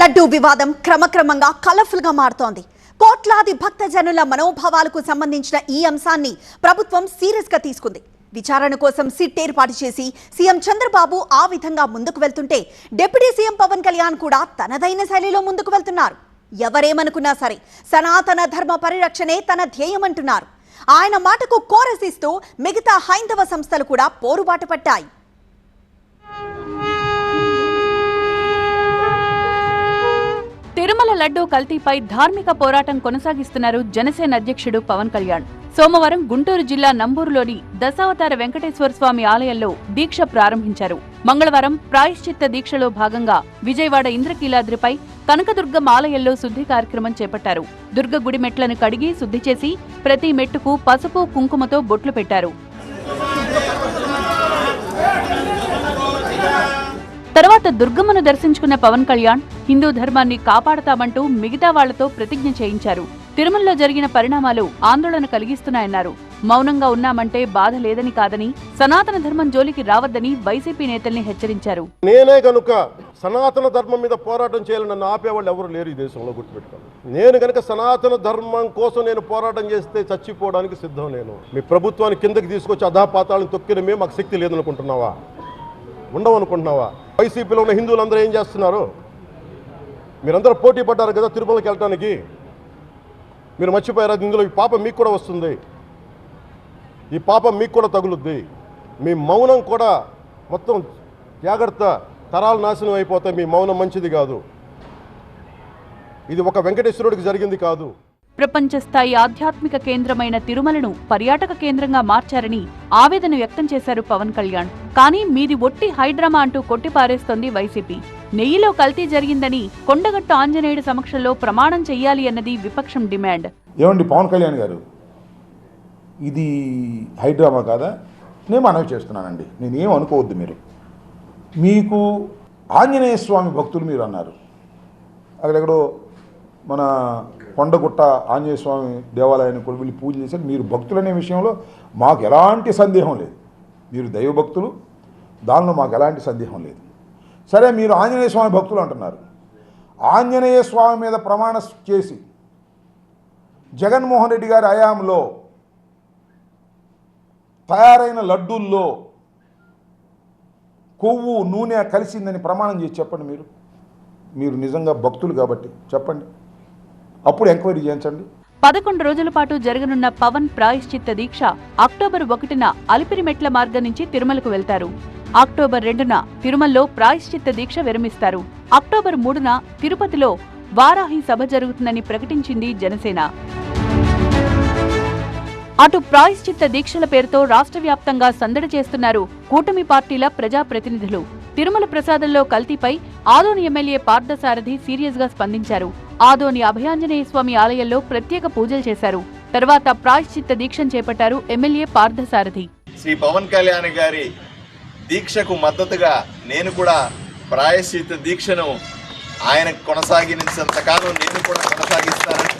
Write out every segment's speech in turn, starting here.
లడ్డూ వివాదం క్రమక్రమంగా కలర్ఫుల్గా మారుతోంది. కోట్లాది భక్తజనుల మనోభావాలకు సంబంధించిన ఈ అంశాన్ని ప్రభుత్వం సీరియస్గా తీసుకుంది. విచారణ కోసం సిట్ ఏర్పాటు చేసి సీఎం చంద్రబాబు ఆ విధంగా ముందుకు వెళ్తుంటే డిప్యూటీ సీఎం పవన్ కళ్యాణ్ కూడా తనదైన శైలిలో ముందుకు వెళ్తున్నారు. ఎవరేమనుకున్నా సరే సనాతన ధర్మ పరిరక్షణే తన ధ్యేయమంటున్నారు. ఆయన మాటకు కోరసిస్తూ మిగతా హైందవ సంస్థలు కూడా పోరుబాటు పట్టాయి. తిరుమల లడ్డూ కల్తీపై ధార్మిక పోరాటం కొనసాగిస్తున్నారు జనసేన అధ్యక్షుడు పవన్ కళ్యాణ్. సోమవారం గుంటూరు జిల్లా నంబూరులోని దశావతార వెంకటేశ్వర స్వామి ఆలయంలో దీక్ష ప్రారంభించారు. మంగళవారం ప్రాయశ్చిత్త దీక్షలో భాగంగా విజయవాడ ఇంద్రకీలాద్రిపై కనకదుర్గం ఆలయంలో శుద్ధి కార్యక్రమం చేపట్టారు. దుర్గ గుడి మెట్లను కడిగి శుద్ధి చేసి ప్రతి మెట్టుకు పసుపు కుంకుమతో బొట్లు పెట్టారు. తర్వాత దుర్గమ్మను దర్శించుకున్న పవన్ కళ్యాణ్ హిందూ ధర్మాన్ని కాపాడతామంటూ మిగతా వాళ్ళతో ప్రతిజ్ఞ చేయించారు. తిరుమలలో జరిగిన పరిణామాలు ఆందోళన కలిగిస్తున్నాయన్నారు. మౌనంగా ఉన్నామంటే బాధ లేదని కాదని సనాతన ధర్మం జోలికి రావద్దని వైసీపీ నేతల్ని హెచ్చరించారు. నేనే కనుక సనాతన ధర్మం మీద పోరాటం చేయాలని నన్ను ఆపేవాళ్ళు ఎవరు లేరు ఈ దేశంలో గుర్తుపెట్టుకోండి. నేను కనుక సనాతన ధర్మం కోసం నేను పోరాటం చేస్తే చచ్చిపోవడానికి సిద్ధం నేను. మీ ప్రభుత్వాన్ని కిందకి తీసుకొచ్చి అధాపాతాలను తొక్కిన మేము మాకు శక్తి లేదనుకుంటున్నావా? ఉండవు అనుకుంటున్నావా వైసీపీలో ఉన్న హిందువులందరూ ఏం చేస్తున్నారు? మీరందరూ పోటీ పడ్డారు కదా తిరుమలకి వెళ్ళటానికి. మీరు మర్చిపోయారు? ఇందులో ఈ పాపం మీకు కూడా వస్తుంది. ఈ పాపం మీకు కూడా తగులుద్ది. మీ మౌనం కూడా మొత్తం జాగ్రత్త తరాలు నాశనం అయిపోతాయి మీ మౌనం మంచిది కాదు. ఇది ఒక వెంకటేశ్వరుడికి జరిగింది కాదు. ప్రపంచ స్థాయి ఆధ్యాత్మిక కేంద్రమైన తిరుమలను పర్యాటక కేంద్రంగా మార్చారని ఆవేదన వ్యక్తం చేశారు పవన్ కళ్యాణ్. కానీ మీది ఒట్టి హైడ్రామా అంటూ కొట్టిపారేస్తోంది వైసీపీ. నెయ్యిలో కల్తీ జరిగిందని కొండగట్టు ఆంజనేయుడి సమక్షంలో ప్రమాణం చెయ్యాలి అన్నది విపక్షం డిమాండ్. ఏమండి పవన్ కళ్యాణ్ గారు? ఇది హైడ్రామా కాదా? నేను మనవి చేస్తున్నానండి. నేనేం అనుకోవద్దు మీరు. మీకు ఆంజనేయ స్వామి భక్తులు మీరు అన్నారు. అక్కడెక్కడో మన కొండగుట్ట ఆంజనేయ స్వామి దేవాలయానికి కూడా వెళ్ళి పూజ చేశారు. మీరు భక్తులనే విషయంలో మాకు ఎలాంటి సందేహం లేదు. మీరు దైవభక్తులు దానిలో మాకు ఎలాంటి సందేహం లేదు. సరే మీరు ఆంజనేయ స్వామి భక్తులు అంటున్నారు. ఆంజనేయ స్వామి మీద ప్రమాణ చేసి జగన్మోహన్ రెడ్డి గారి హయాంలో తయారైన లడ్డూల్లో కొవ్వు నూనె కలిసిందని ప్రమాణం చేసి చెప్పండి మీరు. మీరు నిజంగా భక్తులు కాబట్టి చెప్పండి. అప్పుడు ఎంక్వైరీ చేయించండి. పదకొండు రోజుల పాటు జరగనున్న పవన్ ప్రాయశ్చిత్త దీక్ష అక్టోబర్ ఒకటిన అలిపిరిమెట్ల మార్గం నుంచి తిరుమలకు వెళ్తారు. అక్టోబర్ రెండున తిరుమలలో ప్రాయశ్చిత్త దీక్ష విరమిస్తారు. అక్టోబర్ మూడున తిరుపతిలో వారాహి సభ జరుగుతుందని ప్రకటించింది జనసేన. అటు ప్రాయశ్చిత్త దీక్షల పేరుతో రాష్ట్ర వ్యాప్తంగా సందడి చేస్తున్నారు కూటమి పార్టీల ప్రజాప్రతినిధులు. తిరుమల ప్రసాదంలో కల్తీపై ఆదోని ఎమ్మెల్యే పార్థసారథి సీరియస్గా స్పందించారు. ఆదోని అభయాంజనేయ స్వామి ఆలయంలో ప్రత్యేక పూజలు చేశారు. తర్వాత ప్రాయశ్చిత్త దీక్షను చేపట్టారు ఎమ్మెల్యే పార్థసారథి. శ్రీ పవన్ కళ్యాణ్ గారి దీక్షకు మద్దతుగా నేను కూడా ప్రాయశ్చిత దీక్షను ఆయన కొనసాగించేంత కాలం నేను కూడా కొనసాగిస్తానని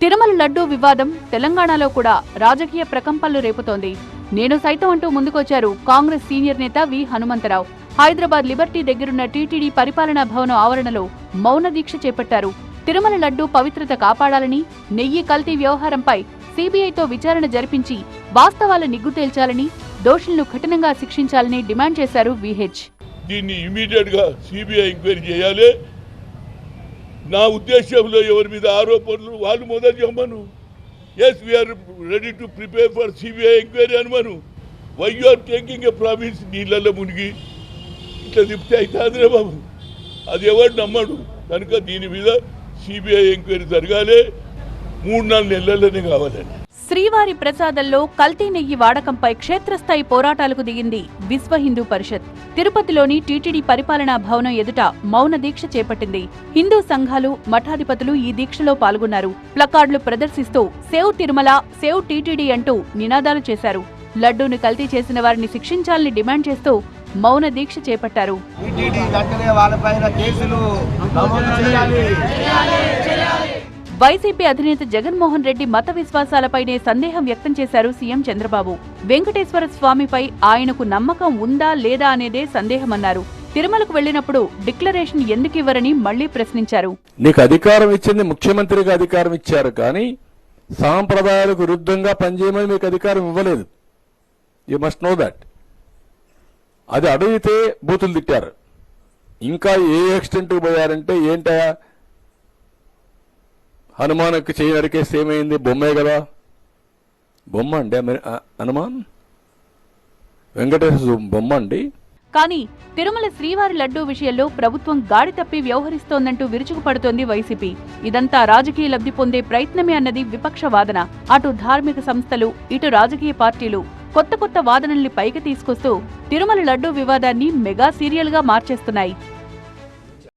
తిరుమల లడ్డూ వివాదం తెలంగాణలో కూడా రాజకీయ ప్రకంపనలు రేపుతోంది. నేను సైతం అంటూ ముందుకొచ్చారు కాంగ్రెస్ సీనియర్ నేత వి హనుమంతరావు. హైదరాబాద్ లిబర్టీ దగ్గరున్న టీటీడీ పరిపాలనా భవనం ఆవరణలో మౌన దీక్ష చేపట్టారు. తిరుమల లడ్డూ పవిత్రత కాపాడాలని నెయ్యి కల్తీ వ్యవహారంపై సీబీఐతో విచారణ జరిపించి వాస్తవాల నిగ్గు తేల్చాలని దోషులను కఠినంగా శిక్షించాలని డిమాండ్ చేశారు విహెచ్. దీన్ని ఇమీడియట్గా సిబిఐ ఎంక్వైరీ చేయాలి. నా ఉద్దేశంలో ఎవరి మీద ఆరోపణలు వాళ్ళు మొదలు చెప్పమను. Yes we're ready to prepare for CBI enquiry అనుమను. Why you are taking a promise నీళ్ళల్లో మునిగి ఇట్లా చెప్తే అవుతుందిరే బాబు. అది ఎవరు నమ్మడు. కనుక దీని మీద సిబిఐ ఎంక్వైరీ జరగాలి. మూడు నాలుగు నెలల్లోనే కావాలని శ్రీవారి ప్రసాదంలో కల్తీ నెయ్యి వాడకంపై క్షేత్రస్థాయి పోరాటాలకు దిగింది విశ్వ హిందూ పరిషత్. తిరుపతిలోని టీటీడీ పరిపాలనా భవనం ఎదుట మౌన దీక్ష చేపట్టింది. హిందూ సంఘాలు మఠాధిపతులు ఈ దీక్షలో పాల్గొన్నారు. ప్లకార్డులు ప్రదర్శిస్తూ సేవ్ తిరుమల సేవ్ టీటీడీ అంటూ నినాదాలు చేశారు. లడ్డూను కల్తీ చేసిన వారిని శిక్షించాలని డిమాండ్ చేస్తూ మౌన దీక్ష చేపట్టారు. వైసీపీ అధినేత జగన్మోహన్ రెడ్డి మత విశ్వాసాలపైనే సందేహం వ్యక్తం చేశారు సీఎం చంద్రబాబు. వెంకటేశ్వర స్వామిపై ఆయనకు నమ్మకం ఉందా లేదా అనేదే సందేహమన్నారు. తిరుమలకు వెళ్ళినప్పుడు డిక్లరేషన్ ఎందుకు ఇవ్వరని మళ్ళీ ప్రశ్నించారు. నీకు అధికారం ఇచ్చింది ముఖ్యమంత్రిగా అధికారం ఇచ్చారు కానీ సాంప్రదాయాలకు విరుద్ధంగా పనిచేయమని మీకు అధికారం ఇవ్వలేదు. యూ మస్ట్ నో దట్ అది అడిగితే బూతులు తిట్టారు. ఇంకా ఏ ఎక్స్టెంట్కి పోయారంటే ఏంటా? హనుమాన్కి చేయి నరికేస్తే ఏమైంది? బొమ్మే కదా. బొమ్మ అండి హనుమాన్? వెంకటేశ్వర బొమ్మ అండి. కానీ తిరుమల శ్రీవారి లడ్డూ విషయంలో ప్రభుత్వం గాడి తప్పి వ్యవహరిస్తోందంటూ విరుచుకుపడుతోంది వైసీపీ. ఇదంతా రాజకీయ లబ్ధి పొందే ప్రయత్నమే అన్నది విపక్ష వాదన. అటు ధార్మిక సంస్థలు ఇటు రాజకీయ పార్టీలు. కొత్త కొత్త వాదనల్ని పైకి తీసుకొస్తూ తిరుమల లడ్డూ వివాదాన్ని మెగా సీరియల్గా మార్చేస్తున్నాయి.